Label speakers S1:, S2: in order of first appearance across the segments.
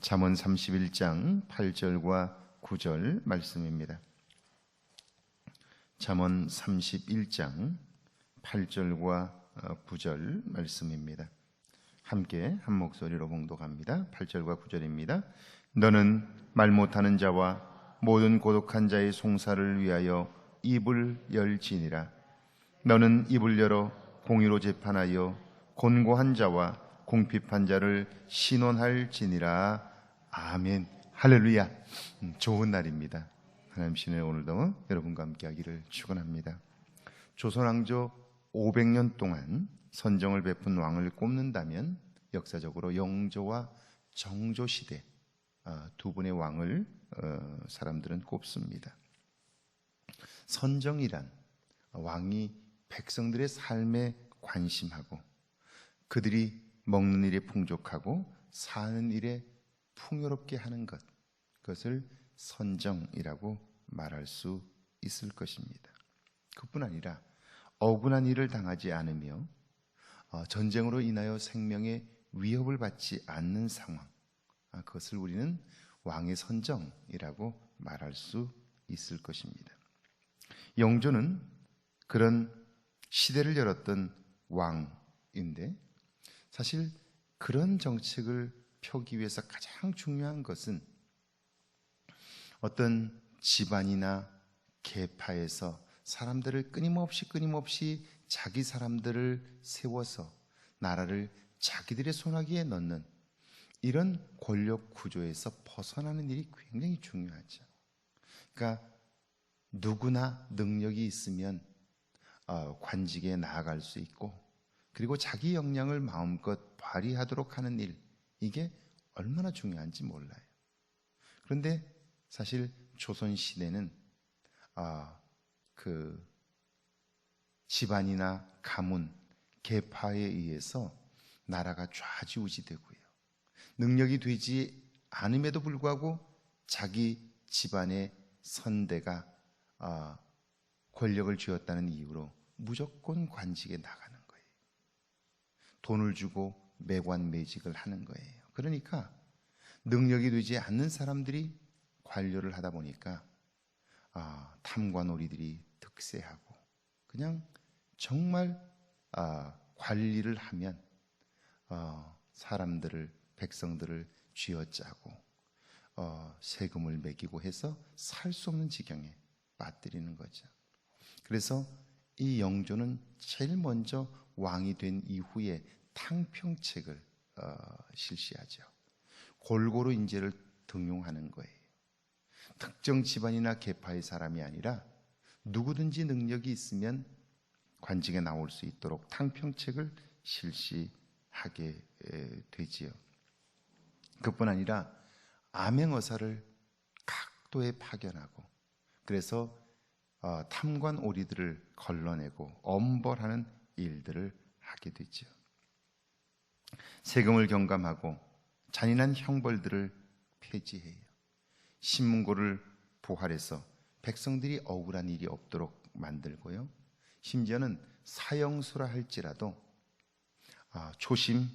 S1: 잠언 31장 8절과 9절 말씀입니다. 잠언 31장 8절과 9절 말씀입니다. 함께 한 목소리로 봉독합니다. 8절과 9절입니다. 너는 말 못하는 자와 모든 고독한 자의 송사를 위하여 입을 열지니라. 너는 입을 열어 공의로 재판하여 곤고한 자와 궁핍한 자를 신원할지니라. 아멘. 할렐루야. 음, 좋은 날입니다. 하나님 신의 오늘도 여러분과 함께 하기를 축원합니다. 조선 왕조 500년 동안 선정을 베푼 왕을 꼽는다면 역사적으로 영조와 정조 시대 아, 두 분의 왕을 어, 사람들은 꼽습니다. 선정이란 왕이 백성들의 삶에 관심하고 그들이 먹는 일에 풍족하고 사는 일에 풍요롭게 하는 것 그것을 선정이라고 말할 수 있을 것입니다. 그뿐 아니라 억울한 일을 당하지 않으며 어, 전쟁으로 인하여 생명에 위협을 받지 않는 상황 아, 그것을 우리는 왕의 선정이라고 말할 수 있을 것입니다. 영조는 그런 시대를 열었던 왕인데 사실 그런 정책을 펴기 위해서 가장 중요한 것은 어떤 집안이나 계파에서 사람들을 끊임없이 끊임없이 자기 사람들을 세워서 나라를 자기들의 손아귀에 넣는 이런 권력 구조에서 벗어나는 일이 굉장히 중요하죠. 그러니까 누구나 능력이 있으면 어, 관직에 나아갈 수 있고 그리고 자기 역량을 마음껏 발휘하도록 하는 일 이게 얼마나 중요한지 몰라요. 그런데 사실 조선 시대는 아, 그 집안이나 가문, 계파에 의해서 나라가 좌지우지되고요. 능력이 되지 않음에도 불구하고 자기 집안의 선대가 아, 권력을 쥐었다는 이유로 무조건 관직에 나가는 거예요. 돈을 주고 매관 매직을 하는 거예요. 그러니까 능력이 되지 않는 사람들이 관료를 하다 보니까 아, 탐관오리들이 득세하고 그냥 정말 아, 관리를 하면 어, 사람들을 백성들을 쥐어짜고 어, 세금을 매기고 해서 살 수 없는 지경에 빠뜨리는 거죠. 그래서 이 영조는 제일 먼저 왕이 된 이후에 탕평책을 어, 실시하죠. 골고루 인재를 등용하는 거예요. 특정 집안이나 계파의 사람이 아니라 누구든지 능력이 있으면 관직에 나올 수 있도록 탕평책을 실시하게 되지요. 그뿐 아니라 암행어사를 각도에 파견하고 그래서 어, 탐관 오리들을 걸러내고 엄벌하는 일들을 하게 되죠. 세금을 경감하고 잔인한 형벌들을 폐지해요. 신문고를 부활해서 백성들이 억울한 일이 없도록 만들고요. 심지어는 사형수라 할지라도 아, 초심,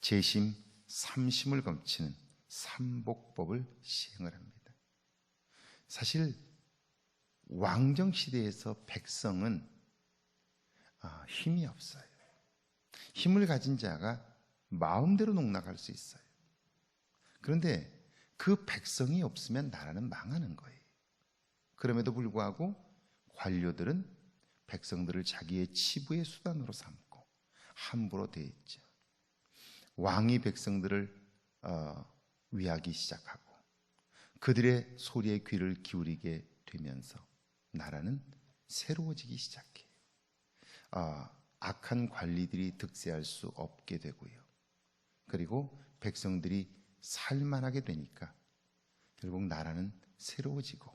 S1: 재심, 삼심을 검치는 삼복법을 시행을 합니다. 사실 왕정 시대에서 백성은 아, 힘이 없어요. 힘을 가진 자가 마음대로 농락할 수 있어요. 그런데 그 백성이 없으면 나라는 망하는 거예요. 그럼에도 불구하고 관료들은 백성들을 자기의 치부의 수단으로 삼고 함부로 대했죠. 왕이 백성들을 어, 위하기 시작하고 그들의 소리에 귀를 기울이게 되면서 나라는 새로워지기 시작해요. 어, 악한 관리들이 득세할 수 없게 되고요. 그리고 백성들이 살만하게 되니까 결국 나라는 새로워지고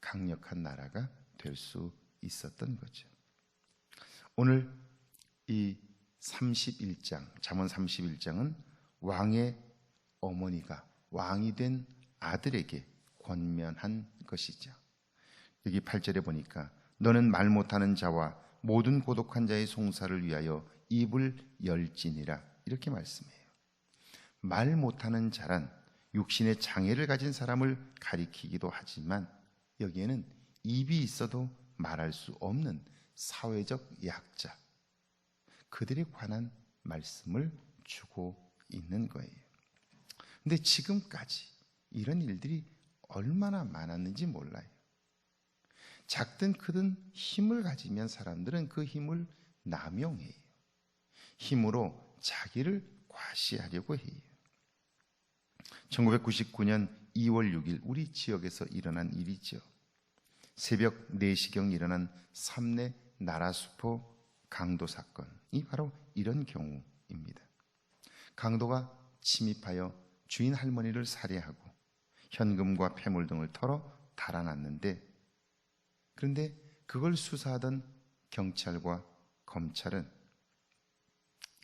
S1: 강력한 나라가 될 수 있었던 거죠. 오늘 이 31장, 잠언 31장은 왕의 어머니가 왕이 된 아들에게 권면한 것이죠. 여기 8절에 보니까 너는 말 못하는 자와 모든 고독한 자의 송사를 위하여 입을 열지니라 이렇게 말씀해요. 말 못하는 자란 육신의 장애를 가진 사람을 가리키기도 하지만 여기에는 입이 있어도 말할 수 없는 사회적 약자 그들에 관한 말씀을 주고 있는 거예요. 근데 지금까지 이런 일들이 얼마나 많았는지 몰라요. 작든 크든 힘을 가지면 사람들은 그 힘을 남용해요. 힘으로 자기를 과시하려고 해요. 1999년 2월 6일 우리 지역에서 일어난 일이죠. 새벽 4시경 일어난 삼내 나라수포 강도 사건이 바로 이런 경우입니다. 강도가 침입하여 주인 할머니를 살해하고 현금과 폐물 등을 털어 달아났는데 그런데 그걸 수사하던 경찰과 검찰은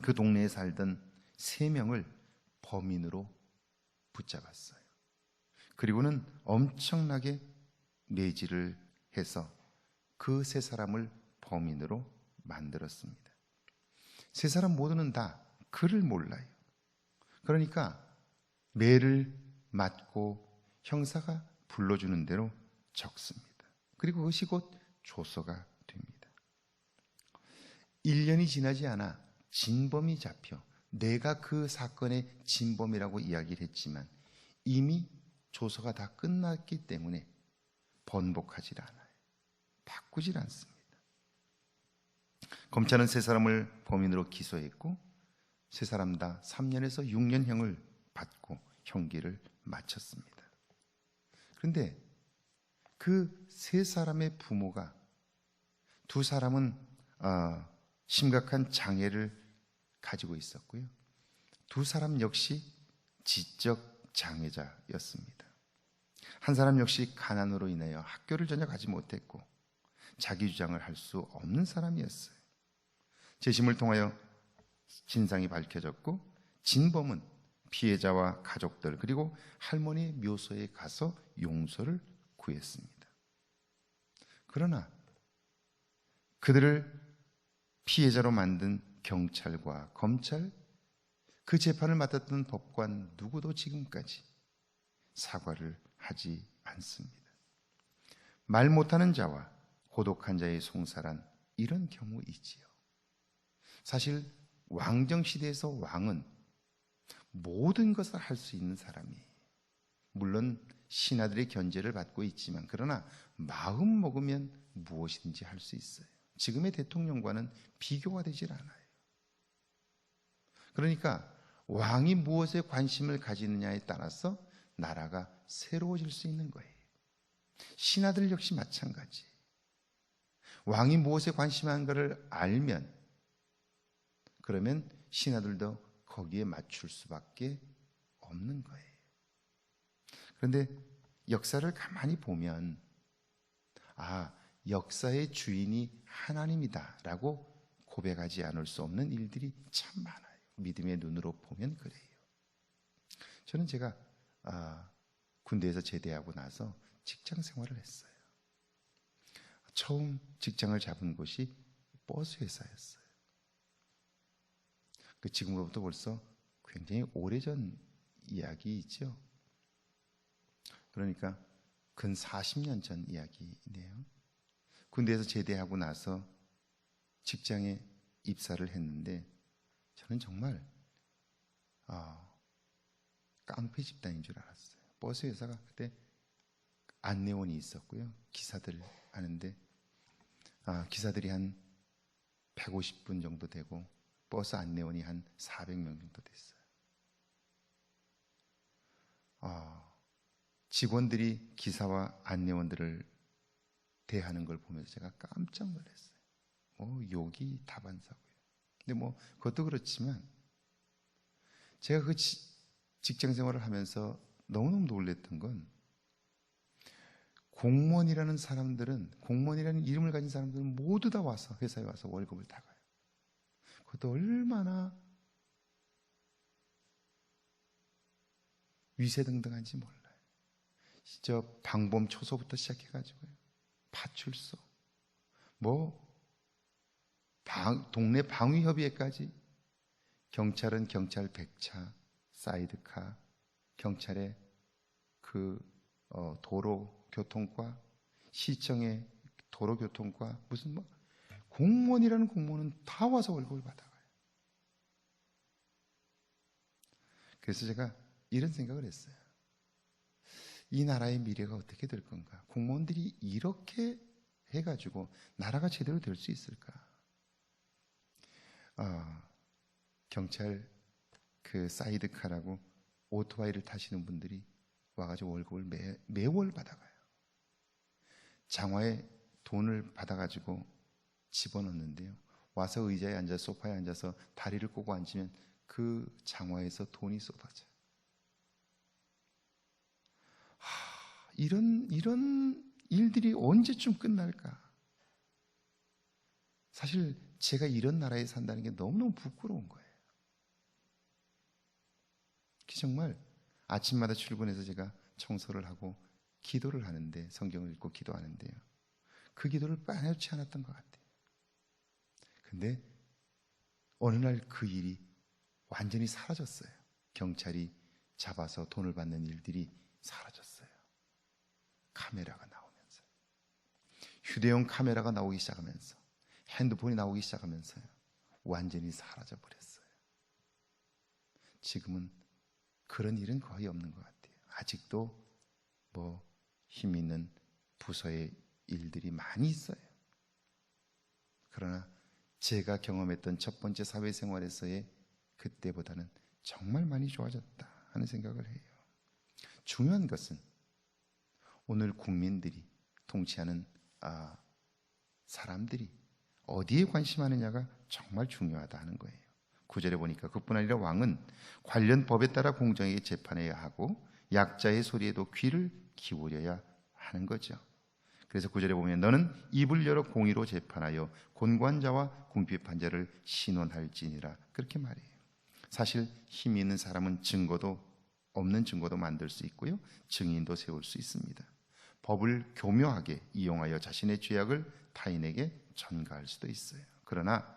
S1: 그 동네에 살던 세 명을 범인으로 붙잡았어요. 그리고는 엄청나게 매질을 해서 그 세 사람을 범인으로 만들었습니다. 세 사람 모두는 다 그를 몰라요. 그러니까 매를 맞고 형사가 불러주는 대로 적습니다. 그리고 그것이 곧 조서가 됩니다. 1년이 지나지 않아 진범이 잡혀 내가 그 사건의 진범이라고 이야기를 했지만 이미 조서가 다 끝났기 때문에 번복하지 않아요. 바꾸질 않습니다. 검찰은 세 사람을 범인으로 기소했고 세 사람 다 3년에서 6년형을 받고 형기를 마쳤습니다. 그런데 그 세 사람의 부모가 두 사람은 어, 심각한 장애를 가지고 있었고요. 두 사람 역시 지적 장애자였습니다. 한 사람 역시 가난으로 인하여 학교를 전혀 가지 못했고 자기 주장을 할 수 없는 사람이었어요. 재심을 통하여 진상이 밝혀졌고 진범은 피해자와 가족들 그리고 할머니의 묘소에 가서 용서를 구했습니다. 그러나 그들을 피해자로 만든 경찰과 검찰 그 재판을 맡았던 법관 누구도 지금까지 사과를 하지 않습니다. 말 못하는 자와 고독한 자의 송사란 이런 경우이지요. 사실 왕정 시대에서 왕은 모든 것을 할 수 있는 사람이에요. 물론 신하들의 견제를 받고 있지만 그러나 마음 먹으면 무엇이든지 할 수 있어요. 지금의 대통령과는 비교가 되질 않아요. 그러니까 왕이 무엇에 관심을 가지느냐에 따라서 나라가 새로워질 수 있는 거예요. 신하들 역시 마찬가지. 왕이 무엇에 관심한가를 알면 그러면 신하들도 거기에 맞출 수밖에 없는 거예요. 그런데 역사를 가만히 보면 아, 역사의 주인이 하나님이다라고 고백하지 않을 수 없는 일들이 참 많아요. 믿음의 눈으로 보면 그래요. 저는 제가 아, 군대에서 제대하고 나서 직장 생활을 했어요. 처음 직장을 잡은 곳이 버스 회사였어요. 그 지금으로부터 벌써 굉장히 오래전 이야기이죠. 그러니까 근 40년 전 이야기네요. 군대에서 제대하고 나서 직장에 입사를 했는데 저는 정말 아, 깡패 집단인 줄 알았어요. 버스 회사가 그때 안내원이 있었고요. 기사들 하는데 아, 기사들이 한 150분 정도 되고 버스 안내원이 한 400명 정도 됐어요. 아, 직원들이 기사와 안내원들을 대하는 걸 보면서 제가 깜짝 놀랐어요. 뭐 욕이 다반사고요. 근데 뭐 그것도 그렇지만 제가 그 직장 생활을 하면서 너무너무 놀랬던 건 공무원이라는 사람들은 공무원이라는 이름을 가진 사람들은 모두 다 와서 회사에 와서 월급을 다 가요. 그것도 얼마나 위세등등한지 몰라요. 저 방범 초소부터 시작해가지고요. 파출소, 뭐 방, 동네 방위협의회까지 경찰은 경찰 백차, 사이드카, 경찰의 그 어, 도로 교통과 시청의 도로 교통과 무슨 뭐 공무원이라는 공무원은 다 와서 월급을 받아가요. 그래서 제가 이런 생각을 했어요. 이 나라의 미래가 어떻게 될 건가? 공무원들이 이렇게 해가지고 나라가 제대로 될 수 있을까? 아, 경찰 그 사이드카라고 오토바이를 타시는 분들이 와가지고 월급을 매, 매월 받아가요. 장화에 돈을 받아가지고 집어넣는데요. 와서 의자에 앉아 소파에 앉아서 다리를 꼬고 앉으면 그 장화에서 돈이 쏟아져요. 하, 이런 이런 일들이 언제쯤 끝날까? 사실 제가 이런 나라에 산다는 게 너무너무 부끄러운 거예요. 정말 아침마다 출근해서 제가 청소를 하고 기도를 하는데 성경을 읽고 기도하는데요. 그 기도를 빠놓지 않았던 것 같아요. 근데 어느 날 그 일이 완전히 사라졌어요. 경찰이 잡아서 돈을 받는 일들이 사라졌어요. 카메라가 나오면서 휴대용 카메라가 나오기 시작하면서 핸드폰이 나오기 시작하면서요. 완전히 사라져 버렸어요. 지금은 그런 일은 거의 없는 것 같아요. 아직도 뭐 힘 있는 부서의 일들이 많이 있어요. 그러나 제가 경험했던 첫 번째 사회생활에서의 그때보다는 정말 많이 좋아졌다 하는 생각을 해요. 중요한 것은 오늘 국민들이 통치하는 아, 사람들이 어디에 관심하느냐가 정말 중요하다 하는 거예요. 구절에 보니까 그뿐 아니라 왕은 관련 법에 따라 공정하게 재판해야 하고 약자의 소리에도 귀를 기울여야 하는 거죠. 그래서 구절에 보면 너는 입을 열어 공의로 재판하여 곤관자와 궁핍한 자를 신원할지니라 그렇게 말해요. 사실 힘 있는 사람은 증거도 없는 증거도 만들 수 있고요. 증인도 세울 수 있습니다. 법을 교묘하게 이용하여 자신의 죄악을 타인에게 전가할 수도 있어요. 그러나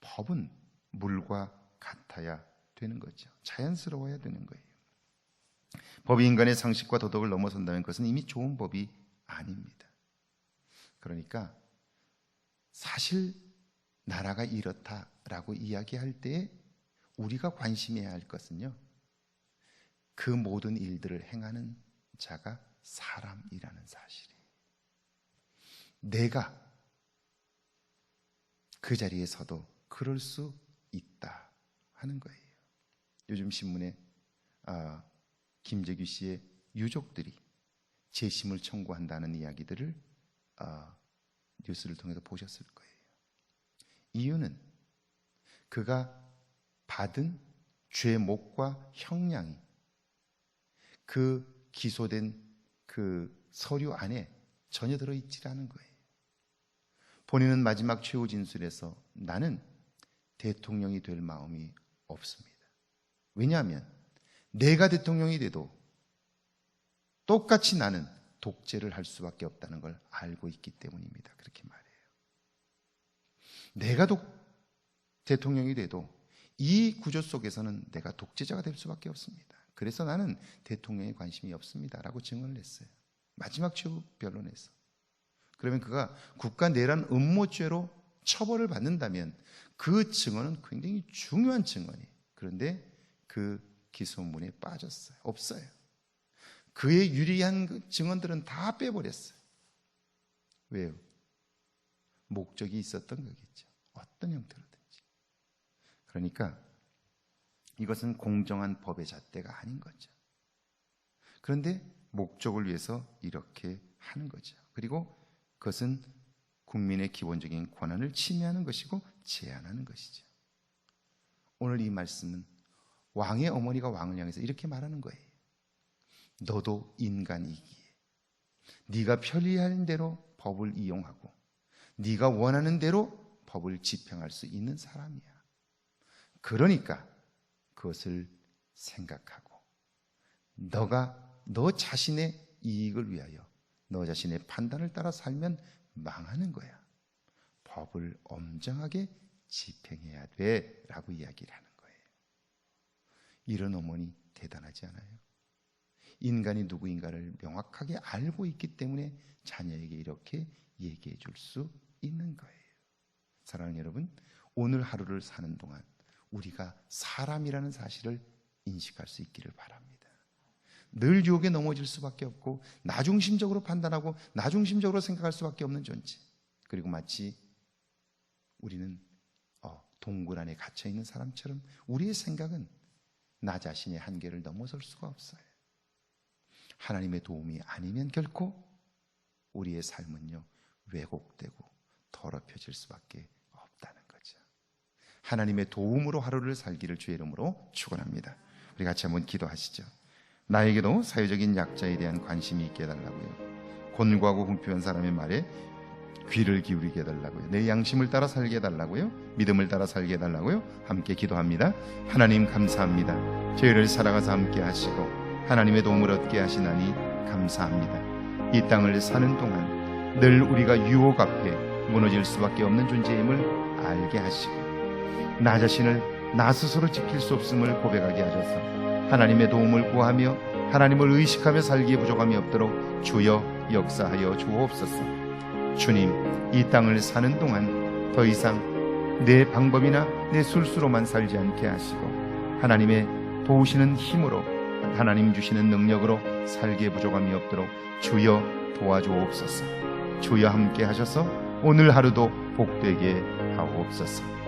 S1: 법은 물과 같아야 되는 거죠. 자연스러워야 되는 거예요. 법이 인간의 상식과 도덕을 넘어선다면 그것은 이미 좋은 법이 아닙니다. 그러니까 사실 나라가 이렇다라고 이야기할 때 우리가 관심해야 할 것은요. 그 모든 일들을 행하는 자가 사람이라는 사실이에요. 내가 그 자리에 서도 그럴 수 있다 하는 거예요. 요즘 신문에 아, 김재규 씨의 유족들이 재심을 청구한다는 이야기들을 아, 뉴스를 통해서 보셨을 거예요. 이유는 그가 받은 죄목과 형량이 그 기소된 그 서류 안에 전혀 들어있지 않은 거예요. 본인은 마지막 최후 진술에서 나는 대통령이 될 마음이 없습니다. 왜냐하면 내가 대통령이 돼도 똑같이 나는 독재를 할 수밖에 없다는 걸 알고 있기 때문입니다. 그렇게 말해요. 내가 독, 대통령이 돼도 이 구조 속에서는 내가 독재자가 될 수밖에 없습니다. 그래서 나는 대통령에 관심이 없습니다 라고 증언을 했어요. 마지막 최후 변론에서. 그러면 그가 국가 내란 음모죄로 처벌을 받는다면 그 증언은 굉장히 중요한 증언이에요. 그런데 그 기소문에 빠졌어요. 없어요. 그의 유리한 그 증언들은 다 빼버렸어요. 왜요? 목적이 있었던 거겠죠. 어떤 형태로든지. 그러니까 이것은 공정한 법의 잣대가 아닌 거죠. 그런데 목적을 위해서 이렇게 하는 거죠. 그리고 그것은 국민의 기본적인 권한을 침해하는 것이고 제한하는 것이죠. 오늘 이 말씀은 왕의 어머니가 왕을 향해서 이렇게 말하는 거예요. 너도 인간이기에 네가 편리한 대로 법을 이용하고 네가 원하는 대로 법을 집행할 수 있는 사람이야. 그러니까 그것을 생각하고 너가 너 자신의 이익을 위하여 너 자신의 판단을 따라 살면 망하는 거야. 법을 엄정하게 집행해야 돼. 라고 이야기를 하는 거예요. 이런 어머니 대단하지 않아요? 인간이 누구인가를 명확하게 알고 있기 때문에 자녀에게 이렇게 얘기해 줄 수 있는 거예요. 사랑하는 여러분, 오늘 하루를 사는 동안 우리가 사람이라는 사실을 인식할 수 있기를 바랍니다. 늘 유혹에 넘어질 수밖에 없고 나중심적으로 판단하고 나중심적으로 생각할 수밖에 없는 존재. 그리고 마치 우리는 어, 동굴 안에 갇혀 있는 사람처럼 우리의 생각은 나 자신의 한계를 넘어설 수가 없어요. 하나님의 도움이 아니면 결코 우리의 삶은요 왜곡되고 더럽혀질 수밖에 없다는 거죠. 하나님의 도움으로 하루를 살기를 주의 이름으로 축원합니다. 우리 같이 한번 기도하시죠. 나에게도 사회적인 약자에 대한 관심이 있게 해달라고요. 곤고하고 궁핍한 사람의 말에 귀를 기울이게 해달라고요. 내 양심을 따라 살게 해달라고요. 믿음을 따라 살게 해달라고요. 함께 기도합니다. 하나님 감사합니다. 저희를 살아가서 함께 하시고 하나님의 도움을 얻게 하시나니 감사합니다. 이 땅을 사는 동안 늘 우리가 유혹 앞에 무너질 수밖에 없는 존재임을 알게 하시고 나 자신을 나 스스로 지킬 수 없음을 고백하게 하셔서 하나님의 도움을 구하며 하나님을 의식하며 살기에 부족함이 없도록 주여 역사하여 주옵소서. 주님, 이 땅을 사는 동안 더 이상 내 방법이나 내 술수로만 살지 않게 하시고 하나님의 도우시는 힘으로 하나님 주시는 능력으로 살기에 부족함이 없도록 주여 도와주옵소서. 주여 함께 하셔서 오늘 하루도 복되게 하옵소서.